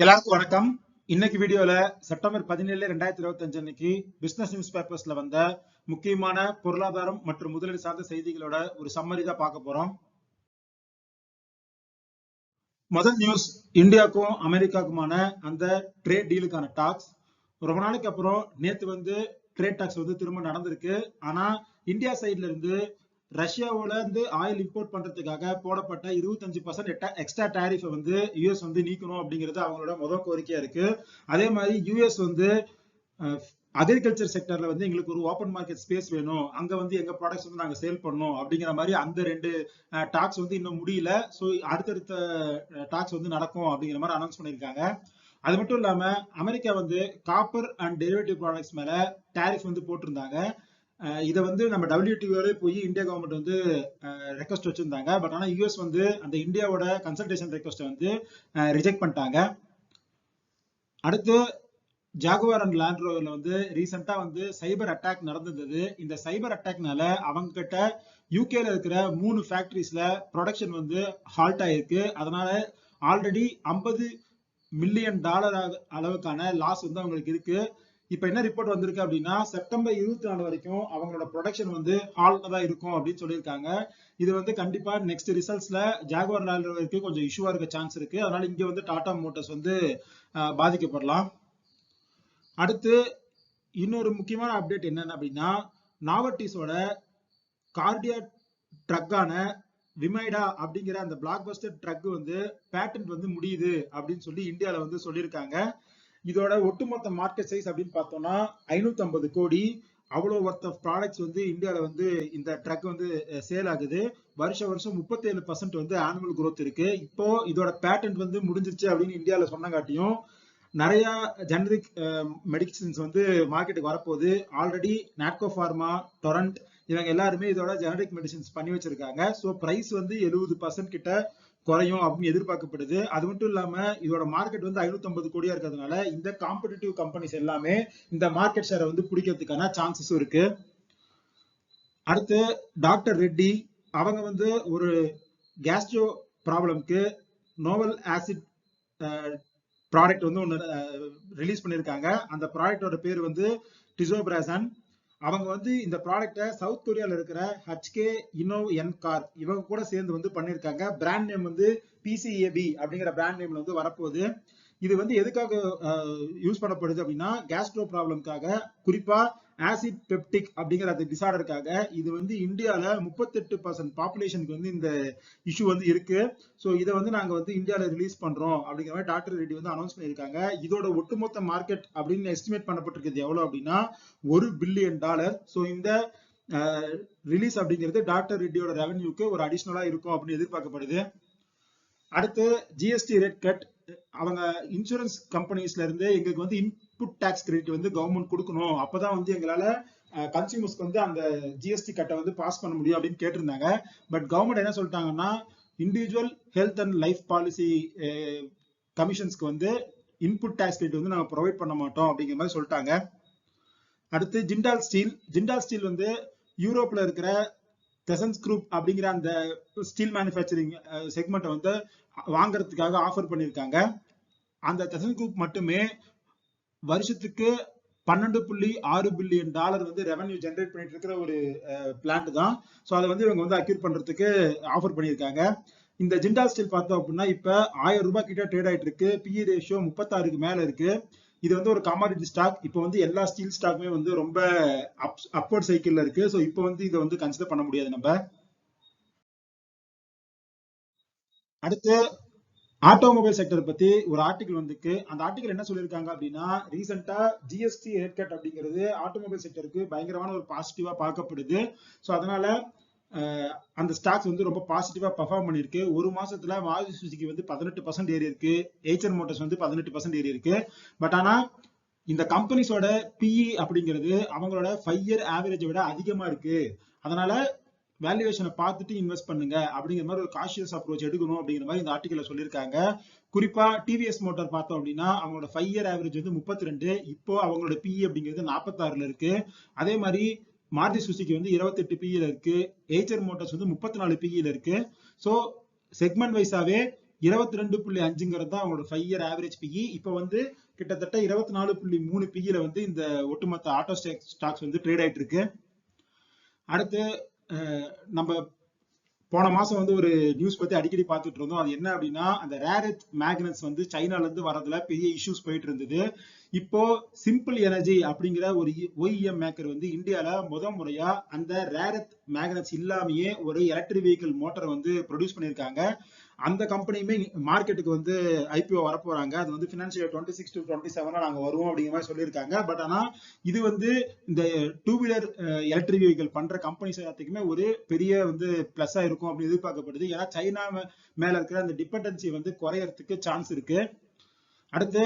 எல்லாருக்கும் வணக்கம். இன்னைக்கு வீடியோல செப்டம்பர் பதினேழு ரெண்டாயிரத்தி இருபத்தி அஞ்சு அன்னைக்கு பிசினஸ் நியூஸ் பேப்பர்ஸ்ல வந்த முக்கியமான பொருளாதாரம் மற்றும் முதலீடு சார்ந்த செய்திகளோட ஒரு சம்மரி தான் பார்க்க போறோம். முதல் நியூஸ் இந்தியாவுக்கும் அமெரிக்காவுக்குமான அந்த ட்ரேட் டீலுக்கான டாக்ஸ் ரொம்ப நாளைக்கு அப்புறம் நேத்து வந்து ட்ரேட் டாக்ஸ் வந்து திரும்ப நடந்திருக்கு. ஆனா இந்தியா சைட்ல இருந்து ரஷ்யாவோட இருந்து ஆயில் இம்போர்ட் பண்றதுக்காக போடப்பட்ட இருபத்தஞ்சு பர்சன்ட் எக்ஸ்ட்ரா டேரிஃபை வந்து யூஎஸ் வந்து நீக்கணும் அப்படிங்கிறது அவங்களோட முதல் கோரிக்கையா இருக்கு. அதே மாதிரி யூஎஸ் வந்து அக்ரிகல்ச்சர் செக்டர்ல வந்து எங்களுக்கு ஒரு ஓப்பன் மார்க்கெட் ஸ்பேஸ் வேணும். அங்க வந்து எங்க ப்ராடக்ட்ஸ் வந்து நாங்க சேல் பண்ணணும் அப்படிங்கிற மாதிரி அந்த ரெண்டு டாக்ஸ் வந்து இன்னும் முடியல. ஸோ அடுத்தடுத்த டாக்ஸ் வந்து நடக்கும் அப்படிங்கிற மாதிரி அனௌன்ஸ் பண்ணியிருக்காங்க. அது மட்டும் இல்லாம அமெரிக்கா வந்து காப்பர் அண்ட் டெரிவேட்டிவ் ப்ராடக்ட்ஸ் மேல டேரிஃப் வந்து போட்டிருந்தாங்க. இதை வந்து நம்ம டபிள்யூடிஓலே போய் இந்தியா கவர்மெண்ட் வந்து ரெக்வஸ்ட் வச்சிருந்தாங்க. பட் ஆனால் யூஎஸ் வந்து அந்த இந்தியாவோட கன்சல்டேஷன் ரெக்வஸ்ட்டை வந்து ரிஜெக்ட் பண்ணிட்டாங்க. அடுத்து ஜாகுவார் அண்ட் லேண்ட் ரோவர்ல வந்து ரீசெண்டா வந்து சைபர் அட்டாக் நடந்திருந்தது இந்த சைபர் அட்டாக்னால அவங்க கிட்ட யூகேல இருக்கிற மூணு ஃபேக்டரிஸ்ல ப்ரொடக்ஷன் வந்து ஹால்ட் ஆயிருக்கு. அதனால ஆல்ரெடி ஐம்பது மில்லியன் டாலர் அளவுக்கான லாஸ் வந்து அவங்களுக்கு இருக்கு. இப்ப என்ன ரிப்போர்ட் வந்திருக்கு அப்படின்னா செப்டம்பர் இருபத்தி நாலு வரைக்கும் அவங்களோட ப்ரொடக்ஷன் வந்து ஹால்ல தான் இருக்கும் அப்படின்னு சொல்லியிருக்காங்க. இது வந்து கண்டிப்பா நெக்ஸ்ட் ரிசல்ட்ஸ்ல ஜாகுவார் லேண்ட் ரோவருக்கு கொஞ்சம் இஷ்யூவா இருக்க சான்ஸ் இருக்கு. அதனால இங்க வந்து டாடா மோட்டர்ஸ் வந்து பாதிக்கப்படலாம். அடுத்து இன்னொரு முக்கியமான அப்டேட் என்னன்னு அப்படின்னா நாவர்டிஸோட கார்டியா ட்ரக்கான விமைடா அப்படிங்கிற அந்த பிளாக் பஸ்டர் ட்ரக் வந்து பேட்டன்ட் வந்து முடியுது அப்படின்னு சொல்லி இந்தியாவில வந்து சொல்லியிருக்காங்க. இதோட ஒட்டுமொத்த மார்க்கெட் சைஸ் அப்படின்னு பார்த்தோம்னா ஐநூத்தி ஐம்பது கோடி. அவ்வளோ ஒர்த் ஆஃப் ப்ராடக்ட்ஸ் வந்து இந்தியாவில் வந்து இந்த ட்ரக் வந்து சேல் ஆகுது. வருஷ வருஷம் முப்பத்தேழு பர்சன்ட் வந்து ஆனுவல் குரோத் இருக்கு. இப்போ இதோட பேட்டன்ட் வந்து முடிஞ்சிருச்சு அப்படின்னு இந்தியாவில் சொன்னங்காட்டியும் நிறைய ஜெனரிக் மெடிசின்ஸ் வந்து மார்க்கெட்டுக்கு வரப்போகுது. ஆல்ரெடி நாட்கோ ஃபார்மா டொரண்ட் இவங்க எல்லாருமே இதோட ஜெனரிக் மெடிசின்ஸ் பண்ணி வச்சிருக்காங்க. ஸோ ப்ரைஸ் வந்து எழுபது பர்சன்ட் கிட்ட குறையும் அப்படின்னு எதிர்பார்க்கப்படுது. அது மட்டும் இல்லாம இதோட மார்க்கெட் வந்து ஐநூத்தி ஐம்பது கோடியா இருக்கிறதுனால இந்த காம்படிட்டிவ் கம்பெனிஸ் எல்லாமே இந்த மார்க்கெட் ஷேரை வந்து பிடிக்கிறதுக்கான சான்சஸும் இருக்கு. அடுத்து டாக்டர் ரெட்டி அவங்க வந்து ஒரு கேஸ்ட்ரோ ப்ராப்ளம்க்கு நோவல் ஆசிட் ப்ராடக்ட் வந்து ஒன்று ரிலீஸ் பண்ணியிருக்காங்க அந்த ப்ராடக்டோட பேர் வந்து டிசோபிராசன் அவங்க வந்து இந்த ப்ராடக்டை சவுத் கொரியால இருக்கிற ஹச்கே இனோ என் கார் இவங்க கூட சேர்ந்து வந்து பண்ணியிருக்காங்க. பிராண்ட் நேம் வந்து பிசிஏபி அப்படிங்கிற பிராண்ட் நேம்ல வந்து வரப்போகுது. இது வந்து எதுக்காக யூஸ் பண்ணப்படுது அப்படின்னா கேஸ்ட்ரோ ப்ராப்ளம்காக குறிப்பா ஆசிட் பெப்டிக் அப்படிங்கிற அந்த டிசார்டருக்காக இது வந்து இந்தியால முப்பத்தெட்டு பர்சன்ட் பாப்புலேஷனுக்கு வந்து இந்த இஷ்யூ வந்து இருக்கு. ஸோ இதை வந்து நாங்கள் வந்து இந்தியாவில் ரிலீஸ் பண்றோம் அப்படிங்கிற மாதிரி டாக்டர் ரெட்டி வந்து அனௌன்ஸ் பண்ணியிருக்காங்க. இதோட ஒட்டுமொத்த மார்க்கெட் அப்படின்னு எஸ்டிமேட் பண்ணப்பட்டிருக்கிறது எவ்வளோ அப்படின்னா ஒரு பில்லியன் டாலர் ஸோ இந்த ரிலீஸ் அப்படிங்கிறது டாக்டர் ரெட்டியோட ரெவன்யூக்கு ஒரு அடிஷ்னலாக இருக்கும் அப்படின்னு எதிர்பார்க்கப்படுது. அடுத்து ஜிஎஸ்டி ரேட் கட் அவங்க இன்சூரன்ஸ் கம்பெனிஸ்ல இருந்து எங்களுக்கு வந்து இன்புட் டேக்ஸ் கிரெடிட் வந்து கவர்மெண்ட் கொடுக்கணும். அப்பதான் வந்து எங்களால கன்சியூமர்ஸ்க்கு வந்து அந்த ஜிஎஸ்டி கட்டை வந்து பாஸ் பண்ண முடியும் அப்படின்னு கேட்டிருந்தாங்க. பட் கவர்மெண்ட் என்ன சொல்லிட்டாங்கன்னா individual health and life policy கமிஷன்ஸ்க்கு வந்து இன்புட் டேக்ஸ் கிரெடிட் வந்து நாங்கள் ப்ரொவைட் பண்ண மாட்டோம் அப்படிங்கிற மாதிரி சொல்லிட்டாங்க. அடுத்து ஜிண்டால் ஸ்டீல். ஜிண்டால் ஸ்டீல் வந்து யூரோப்ல இருக்கிற டெசன்ஸ் குரூப் அப்படிங்கிற அந்த ஸ்டீல் மேனுஃபேக்சரிங் செக்மெண்ட்டை வந்து வாங்குறதுக்காக ஆஃபர் பண்ணியிருக்காங்க. அந்த தெசன்ஸ் குரூப் மட்டுமே வருஷத்துக்கு பன்னெண்டு புள்ளி ஆறு பில்லியன் டாலர் வந்து ரெவன்யூ ஜென்ரேட் பண்ணிட்டு இருக்கிற ஒரு பிளான்ட் தான். ஸோ அதை வந்து இவங்க வந்து அக்யூர் பண்றதுக்கு ஆஃபர் பண்ணியிருக்காங்க. இந்த ஜிண்டால் ஸ்டீல் பார்த்தோம் அப்படின்னா இப்போ ஆயிரம் ரூபாய் கிட்ட ட்ரேட் ஆயிட்டு இருக்கு பிஇ ரேஷியோ முப்பத்தாறுக்கு மேல இருக்கு. இது வந்து ஒரு கமாடிட்டி ஸ்டாக் இப்போ வந்து எல்லா ஸ்டீல் ஸ்டாக்குமே வந்து ரொம்ப அப் அப்வர்ட் சைக்கிள்ல இருக்கு. ஸோ இப்போ வந்து இதை வந்து கன்சிடர் பண்ண முடியாது நம்ம. அடுத்து ஆட்டோமொபைல் செக்டர் பத்தி ஒரு ஆர்டிகல் வந்துக்கு அந்த ஆர்டிகல் என்ன சொல்லியிருக்காங்க அப்படின்னா ரீசெண்டா ஜிஎஸ்டி ரேட் கட் அப்படிங்கிறது ஆட்டோமொபைல் செக்டருக்கு பயங்கரமான ஒரு பாசிட்டிவா பார்க்கப்படுது. ஸோ அதனால அந்த ஸ்டாக்ஸ் வந்து ரொம்ப பாசிட்டிவா பர்ஃபார்ம் பண்ணிருக்கு ஒரு மாசத்துல மாருதி சுசுகி வந்து பதினெட்டு பர்சன்ட் ஏறி இருக்கு. ஏச்சர் மோட்டர்ஸ் வந்து பதினெட்டு பர்சன்ட் ஏறி இருக்கு. பட் ஆனா இந்த கம்பெனிஸோட பிஇ அப்படிங்கிறது அவங்களோட ஃபைவ் இயர் ஆவரேஜை விட அதிகமா இருக்கு. அதனால வேல்யூவேஷனை பார்த்துட்டு இன்வெஸ்ட் பண்ணுங்க அப்படிங்கிற மாதிரி ஒரு காஷியஸ் அப்ரோச் எடுக்கணும் அப்படிங்கிற மாதிரி இந்த ஆர்டிகல்ல சொல்லியிருக்காங்க. குறிப்பா டிவிஎஸ் மோட்டார் பார்த்தோம் அப்படின்னா அவங்களோட ஃபைவ் இயர் ஆவரேஜ் வந்து முப்பத்தி ரெண்டு. இப்போ அவங்களோட பிஇ அப்படிங்கிறது நாற்பத்தாறுல இருக்கு. அதே மாதிரி மாருதி சுசுகி வந்து இருபத்தெட்டு பிஇல இருக்கு. ஏச்சர் மோட்டார்ஸ் வந்து முப்பத்தி நாலு பிஇல இருக்கு. ஸோ செக்மெண்ட் வைஸாவே இருபத்தி ரெண்டு புள்ளி அஞ்சுங்கிறது தான் அவங்களோட ஃபைவ் இயர் ஆவரேஜ் பிஇ இப்போ வந்து கிட்டத்தட்ட இருபத்தி நாலு புள்ளி மூணு பிஇல வந்து இந்த ஒட்டுமொத்த ஆட்டோ ஸ்டாக்ஸ் வந்து ட்ரேட் ஆயிட்டு இருக்கு. அடுத்து நம்ம போன மாசம் வந்து ஒரு நியூஸ் பத்தி அடிக்கடி பார்த்துட்டு இருந்தோம். அது என்ன அப்படின்னா அந்த ரேரத் மேக்னட்ஸ் வந்து சைனால இருந்து வரதுல பெரிய இஷ்யூஸ் போயிட்டு இருந்தது. இப்போ சிம்பிள் எனர்ஜி அப்படிங்கிற ஒரு e, ஒய்எம் மேக்கர் வந்து இந்தியால முத முறையா அந்த ரேரத் மேக்னட்ஸ் இல்லாமயே ஒரு எலக்ட்ரிக் வெஹிக்கிள் மோட்டரை வந்து ப்ரொடியூஸ் பண்ணியிருக்காங்க. அந்த கம்பெனியுமே மார்க்கெட்டுக்கு வந்து ஐபிஓ வரப்போறாங்க. அது வந்து financial twenty six to twenty செவனா நாங்க வருவோம் அப்படிங்கிற மாதிரி சொல்லியிருக்காங்க. பட் ஆனா இது வந்து இந்த டூ வீலர் எலக்ட்ரிக் வெஹிக்கிள் பண்ற கம்பெனிஸ் எல்லாத்துக்குமே ஒரு பெரிய வந்து பிளஸ்ஸா இருக்கும் அப்படின்னு எதிர்பார்க்கப்படுது. ஏன்னா சைனா மேல இருக்கிற அந்த டிபெண்டன்சி வந்து குறையறதுக்கு சான்ஸ் இருக்கு. அடுத்து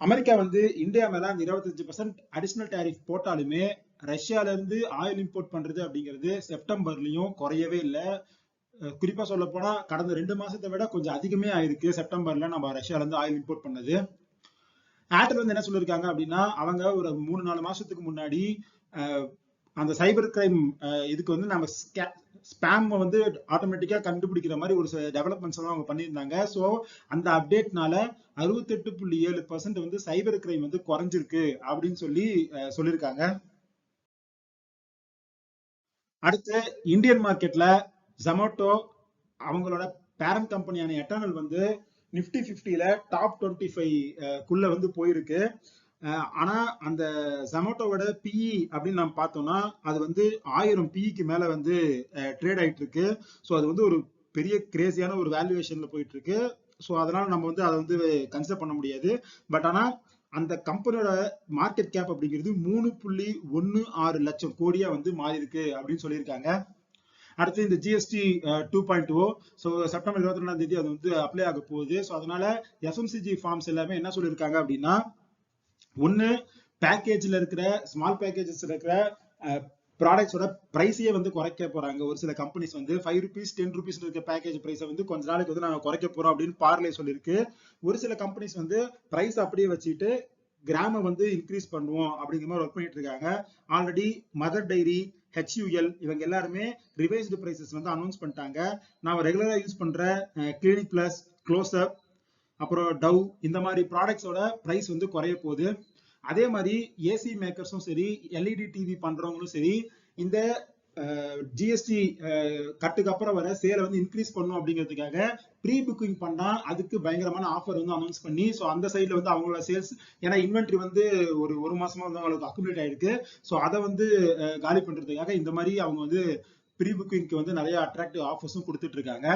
அமெரிக்கா வந்து இந்தியா மேல அந்த இருபத்தஞ்சு பர்சன்ட் அடிஷனல் டேரிஃப் போட்டாலுமே ரஷ்யால இருந்து ஆயில் இம்போர்ட் பண்றது அப்படிங்கிறது செப்டம்பர்லயும் குறையவே இல்லை. குறிப்பா சொல்ல போனா கடந்த ரெண்டு மாசத்தை விட கொஞ்சம் அதிகமே ஆயிருக்கு. செப்டம்பர்ல நம்ம ரஷ்யால இருந்து ஆயில் இம்போர்ட் பண்ணது. ஏர்டெல் வந்து என்ன சொல்லிருக்காங்க அப்படின்னா அவங்க ஒரு மூணு நாலு மாசத்துக்கு முன்னாடி அந்த சைபர் கிரைம் இதுக்கு வந்து நம்ம ஸ்பேம் வந்து ஆட்டோமேட்டிக்கா கண்டுபிடிக்கிற மாதிரி ஒரு டெவலப்மெண்ட்ஸ் எல்லாம் அவங்க பண்ணியிருந்தாங்க. ஸோ அந்த அப்டேட்னால அறுபத்தெட்டு புள்ளி ஏழு பர்சன்ட் வந்து சைபர் கிரைம் வந்து குறைஞ்சிருக்கு அப்படின்னு சொல்லி சொல்லியிருக்காங்க அடுத்து இந்தியன் மார்க்கெட்ல ஜொமேட்டோ அவங்களோட பேரண்ட் கம்பெனியான எட்டர்னல் வந்து நிப்டி ஃபிஃப்டியில டாப் டுவெண்ட்டி ஃபைவ் குள்ள வந்து போயிருக்கு. ஆனா அந்த ஜொமேட்டோவோட பிஇ அப்படின்னு நம்ம பார்த்தோம்னா அது வந்து ஆயிரம் பிஇக்கு மேல வந்து ட்ரேட் ஆயிட்டு இருக்கு ஸோ அது வந்து ஒரு பெரிய கிரேசியான ஒரு வேல்யூவேஷன்ல போயிட்டு இருக்கு ஸோ அதனால நம்ம வந்து அதை வந்து கன்சிடர் பண்ண முடியாது. பட் ஆனா அந்த கம்பெனியோட மார்க்கெட் கேப் அப்படிங்கிறது மூணு புள்ளி ஒன்னு ஆறு லட்சம் கோடியா வந்து மாறி இருக்கு அப்படின்னு சொல்லியிருக்காங்க. அடுத்து இந்த GST two point O so September இருபத்தி ரெண்டாம் தேதி அது வந்து அப்ளை ஆக போகுது. ஸோ அதனால எஃப்எம்சிஜி ஃபார்ம்ஸ் எல்லாமே என்ன சொல்லியிருக்காங்க அப்படின்னா ஒன்று பேக்கேஜில் இருக்கிற ஸ்மால் பேக்கேஜஸ் இருக்கிற ப்ராடக்ட்ஸோட ப்ரைஸையே வந்து குறைக்க போறாங்க. ஒரு சில கம்பெனிஸ் வந்து ஃபைவ் ருபீஸ் டென் ருபீஸ் இருக்க பேக்கேஜ் ப்ரைஸை வந்து கொஞ்ச நாளைக்கு வந்து நாங்கள் குறைக்க போறோம் அப்படின்னு பார்லே சொல்லியிருக்கு ஒரு சில கம்பெனிஸ் வந்து ப்ரைஸ் அப்படியே வச்சுட்டு கிராம வந்து இன்க்ரீஸ் பண்ணுவோம் அப்படிங்கிற மாதிரி ஒர்க் பண்ணிட்டு இருக்காங்க. ஆல்ரெடி மதர் டைரி ஹெச்யூஎல் இவங்க எல்லாருமே ரிவைஸ்டு ப்ரைசஸ் வந்து அனௌன்ஸ் பண்ணிட்டாங்க. நாம ரெகுலரா யூஸ் பண்ற கிளினிக் பிளஸ் க்ளோஸ்அப் அப்புறம் டவ் இந்த மாதிரி ப்ராடக்ட்ஸோட ப்ரைஸ் வந்து குறைய போகுது. அதே மாதிரி ஏசி மேக்கர்ஸும் சரி எல்இடி டிவி பண்றவங்களும் சரி இந்த ஜிஎஸ்டி கட்டுக்கு அப்புறம் வர சேலை வந்து இன்க்ரீஸ் பண்ணும் அப்படிங்கிறதுக்காக ப்ரீ புக்கிங் பண்ணா அதுக்கு பயங்கரமான ஆஃபர் வந்து அனௌன்ஸ் பண்ணி ஸோ அந்த சைட்ல வந்து அவங்களோட சேல்ஸ் ஏன்னா இன்வென்ட்ரி வந்து ஒரு ஒரு மாசமா வந்து அவங்களுக்கு அக்குமுலேட் ஆயிருக்கு. ஸோ அதை வந்து காலி பண்றதுக்காக இந்த மாதிரி அவங்க வந்து ப்ரீ புக்கிங்க்கு வந்து நிறைய அட்ராக்டிவ் ஆஃபர்ஸும் கொடுத்துட்டு இருக்காங்க.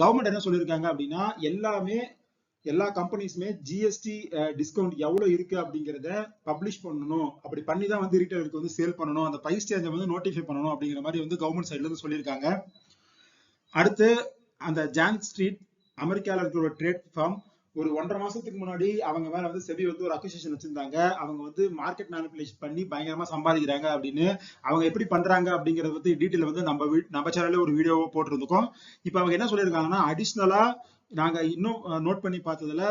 கவர்மெண்ட் என்ன சொல்லியிருக்காங்க அப்படின்னா எல்லாமே எல்லா கம்பெனிஸுமே ஜிஎஸ்டி டிஸ்கவுண்ட் எவ்வளவு இருக்கு அப்படிங்கறத பப்ளிஷ் பண்ணணும். அப்படி பண்ணி தான் வந்து ரீட்டைலருக்கு வந்து சேல் பண்ணணும். அந்த பிரைஸ் சேஞ்சை வந்து நோட்டிஃபை பண்ணணும் அப்படிங்கிற மாதிரி வந்து கவர்மெண்ட் சைட்ல இருந்து சொல்லியிருக்காங்க. அடுத்து அந்த ஜான் ஸ்ட்ரீட் அமெரிக்கால இருக்கிற ஒரு ட்ரேட் ஃபார்ம் ஒரு ஒன்றரை மாசத்துக்கு முன்னாடி அவங்க மேல வந்து செபி வந்து ஒரு அக்யூசேஷன் வச்சிருந்தாங்க. அவங்க வந்து மார்க்கெட் மேனிபுலேஷன் பண்ணி பயங்கரமா சம்பாதிக்கிறாங்க அப்படின்னு. அவங்க எப்படி பண்றாங்க அப்படிங்கறத பத்தி டீட்டெயில் வந்து நம்ம நம்ம சேனல்ல ஒரு வீடியோ போட்டிருந்தோம் இப்போ அவங்க என்ன சொல்லியிருக்காங்கன்னா அடிஷ்னலா நாங்கள் இன்னும் நோட் பண்ணி பார்த்ததுல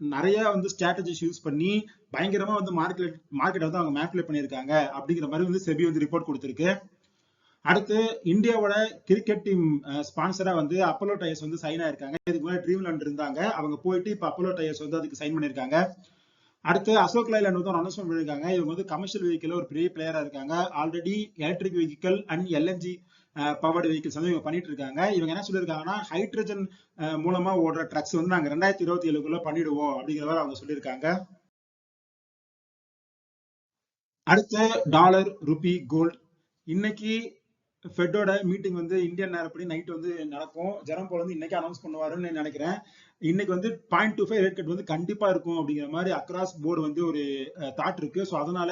நிறைய வந்து ஸ்ட்ராட்டஜிஸ் யூஸ் பண்ணி பயங்கரமா வந்து மார்க்கெட் மார்க்கெட் வந்து அவங்க மேப்புலேட் பண்ணியிருக்காங்க அப்படிங்கிற மாதிரி வந்து செபி வந்து ரிப்போர்ட் கொடுத்துருக்கு. அடுத்து இந்தியாவோட கிரிக்கெட் டீம் ஸ்பான்சரா வந்து அப்போலோ டயர்ஸ் வந்து சைன் ஆயிருக்காங்க. இதுக்கு முன்னாடி ட்ரீம்லாண்ட் இருந்தாங்க. அவங்க போயிட்டு இப்போ அப்போலோ டயர்ஸ் வந்து அதுக்கு சைன் பண்ணியிருக்காங்க. அடுத்து அசோக் லைலாண்ட் வந்து அனௌன்ஸ்மெண்ட் பண்ணியிருக்காங்க. இவங்க வந்து கமர்ஷியல் வெஹிக்கிள் ஒரு பெரிய பிளேயரா இருக்காங்க. Already electric vehicle and LNG powered vehicles வந்து இவங்க பண்ணிட்டு இருக்காங்க. இவங்க என்ன சொல்லியிருக்காங்கன்னா ஹைட்ரஜன் மூலமா ஓடுற ட்ரக்ஸ் வந்து நாங்க ரெண்டாயிரத்தி இருபத்தி ஏழுக்குள்ள பண்ணிடுவோம் அப்படிங்கிற மாதிரி அவங்க சொல்லியிருக்காங்க. அடுத்து டாலர் ருபி கோல்ட் இன்னைக்கு ஃபெட்டோட மீட்டிங் வந்து இந்தியன் நேரப்படி நைட் வந்து நடக்கும். ஜெரம் போல் வந்து இன்னைக்கு அனௌன்ஸ் பண்ணுவாருன்னு நினைக்கிறேன். இன்னைக்கு வந்து point two five rate cut வந்து கண்டிப்பா இருக்கும் அப்படிங்கிற மாதிரி அக்ராஸ் போர்டு வந்து ஒரு தாட் இருக்கு. ஸோ அதனால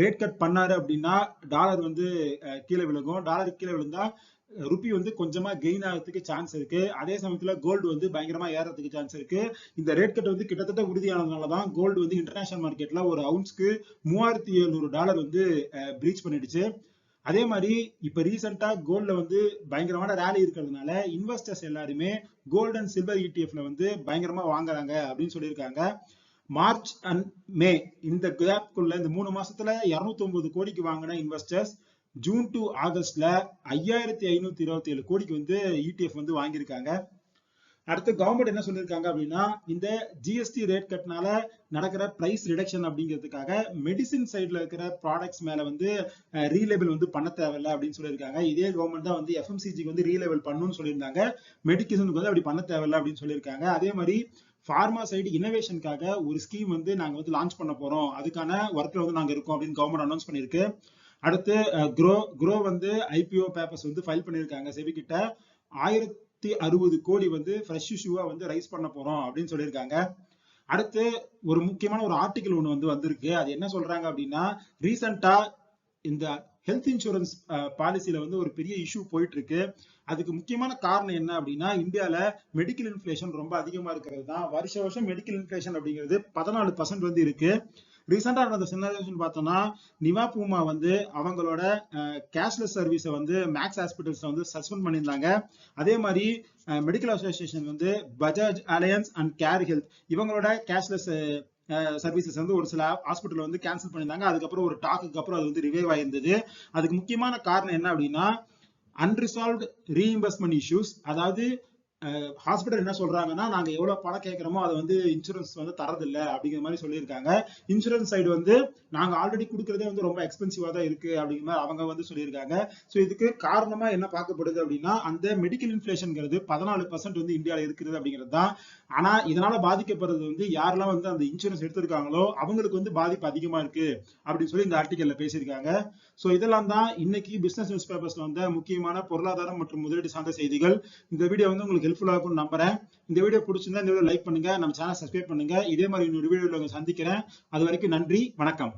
ரேட் கட் பண்ணாரு அப்படின்னா டாலர் வந்து கீழே விழுகும். டாலர் கீழே விழுந்தா ருபி வந்து கொஞ்சமா கெயின் ஆகிறதுக்கு சான்ஸ் இருக்கு. அதே சமயத்துல கோல்டு வந்து பயங்கரமா ஏறதுக்கு சான்ஸ் இருக்கு. இந்த ரேட் கட் வந்து கிட்டத்தட்ட உறுதியானதுனால தான் கோல்டு வந்து இன்டர்நேஷனல் மார்க்கெட்ல ஒரு அவுன்ஸ்க்கு மூவாயிரத்தி எழுநூறு டாலர் வந்து பிரீச் பண்ணிடுச்சு. அதே மாதிரி இப்ப ரீசெண்டா கோல்ட்ல வந்து பயங்கரமான ரேலி இருக்கிறதுனால இன்வெஸ்டர்ஸ் எல்லாருமே கோல்ட் அண்ட் சில்வர் இடிஎஃப்ல வந்து பயங்கரமா வாங்குறாங்க அப்படின்னு சொல்லியிருக்காங்க. மார்ச் அண்ட் மே இந்த கேப்குள்ள இந்த மூணு மாசத்துல இருநூத்தி ஒன்பது கோடிக்கு வாங்கின இன்வெஸ்டர்ஸ் ஜூன் டு ஆகஸ்ட்ல ஐயாயிரத்தி ஐநூத்தி இருபத்தி ஏழு கோடிக்கு வந்து இடிஎஃப் வந்து வாங்கியிருக்காங்க. அடுத்து கவர்மெண்ட் என்ன சொல்லியிருக்காங்க அப்படின்னா இந்த ஜிஎஸ்டி ரேட் கட்னால நடக்கிற பிரைஸ் ரிடக்ஷன் அப்படிங்கிறதுக்காக மெடிசின் சைட்ல இருக்கிற ப்ராடக்ட்ஸ் மேல வந்து ரீலேபிள் வந்து பண்ண தேவையில்ல அப்படின்னு சொல்லியிருக்காங்க. இதே கவர்மெண்ட் தான் வந்து எஃப்எம்சிஜிக்கு வந்து ரீலேபிள் பண்ணணும்னு சொல்லியிருந்தாங்க. மெடிக்கேஷனுக்கு வந்து அப்படி பண்ண தேவையில்ல அப்படின்னு சொல்லியிருக்காங்க. அதே மாதிரி ஃபார்மா சைடு இனோவேஷனுக்காக ஒரு ஸ்கீம் வந்து நாங்க வந்து லான்ச் பண்ண போறோம். அதுக்கான ஒர்க்ல வந்து நாங்க இருக்கோம் அப்படின்னு கவர்மெண்ட் அனௌன்ஸ் பண்ணிருக்கு அடுத்து க்ரோ க்ரோ வந்து ஐபிஓ பேப்பர்ஸ் வந்து ஃபைல் பண்ணியிருக்காங்க. செவி கிட்ட ஆயிரத்தி அறுபது கோடி வந்து ஃப்ரெஷ் இஷ்யூவா வந்து ரைஸ் பண்ண போறோம் அப்படின்னு சொல்லியிருக்காங்க. அடுத்து ஒரு முக்கியமான ஒரு ஆர்டிகல் ஒன்று வந்து வந்திருக்கு. அது என்ன சொல்றாங்க அப்படின்னா ரீசெண்டா இந்த ஹெல்த் இன்சூரன்ஸ் பாலிசியில வந்து ஒரு பெரிய இஷ்யூ போயிட்டு இருக்கு அதுக்கு முக்கியமான காரணம் என்ன அப்படின்னா இந்தியால மெடிக்கல் இன்ஃபிளேஷன் ரொம்ப அதிகமா இருக்கிறது தான். வருஷ வருஷம் மெடிக்கல் இன்ஃபிளேஷன் அப்படிங்கிறது பதினாலு பர்சன்ட் வந்து இருக்கு. ரீசெண்டா நடந்த சினாரியோஸ் பார்த்தோம்னா நிவா பூமா வந்து அவங்களோட கேஷ்லெஸ் சர்வீஸை வந்து மேக்ஸ் ஹாஸ்பிட்டல்ஸ் வந்து சஸ்பெண்ட் பண்ணியிருந்தாங்க. அதே மாதிரி மெடிக்கல் அசோசியேஷன் வந்து Bajaj Allianz and Care Health இவங்களோட கேஷ்லெஸ் சர்வீசஸ் வந்து ஒரு சில ஹாஸ்பிட்டல் வந்து கேன்சல் பண்ணியிருந்தாங்க. அதுக்கப்புறம் ஒரு டாக்குக்கு அப்புறம் அது வந்து ரிவைவ் ஆயிருந்தது. அதுக்கு முக்கியமான காரணம் என்ன அப்படின்னா அன்ரிசால்வ்டு ரீஇம்பர்ஸ்மெண்ட் இஷ்யூஸ் அதாவது ஹாஸ்பிட்டல் என்ன சொல்றாங்கன்னா நாங்க எவ்வளவு பணம் கேட்கிறோமோ அதை வந்து இன்சூரன்ஸ் வந்து தரதில்ல அப்படிங்கிற மாதிரி சொல்லியிருக்காங்க. இன்சூரன்ஸ் சைடு வந்து நாங்க ஆல்ரெடி கொடுக்கறதே வந்து ரொம்ப எக்ஸ்பென்சிவா தான் இருக்கு அப்படிங்கிற மாதிரி அவங்க வந்து சொல்லியிருக்காங்க. ஸோ இதுக்கு காரணமா என்ன பார்க்கப்படுது அப்படின்னா அந்த மெடிக்கல் இன்ஃபிளேஷன்ங்கிறது பதினாலு பர்சன்ட் வந்து இந்தியாவில் இருக்கிறது அப்படிங்கிறது தான் ஆனா இதனால பாதிக்கப்படுறது வந்து யாரெல்லாம் வந்து அந்த இன்சூரன்ஸ் எடுத்திருக்காங்களோ அவங்களுக்கு வந்து பாதிப்பு அதிகமா இருக்கு அப்படின்னு சொல்லி இந்த ஆர்டிக்கல்ல பேசியிருக்காங்க. ஸோ இதெல்லாம் தான் இன்னைக்கு பிசினஸ் நியூஸ் பேப்பர்ஸ்ல வந்த முக்கியமான பொருளாதாரம் மற்றும் முதலீடு சார்ந்த செய்திகள். இந்த வீடியோ வந்து உங்களுக்கு ஹெல்ப்ஃபுல்லா இருக்கும்னு நம்புறேன். இந்த வீடியோ பிடிச்சிருந்தா இந்த வீடியோ லைக் பண்ணுங்க. நம்ம சேனல் சப்ஸ்கிரைப் பண்ணுங்க. இதே மாதிரி இன்னொரு வீடியோல சந்திக்கிறேன். அது வரைக்கும் நன்றி. வணக்கம்.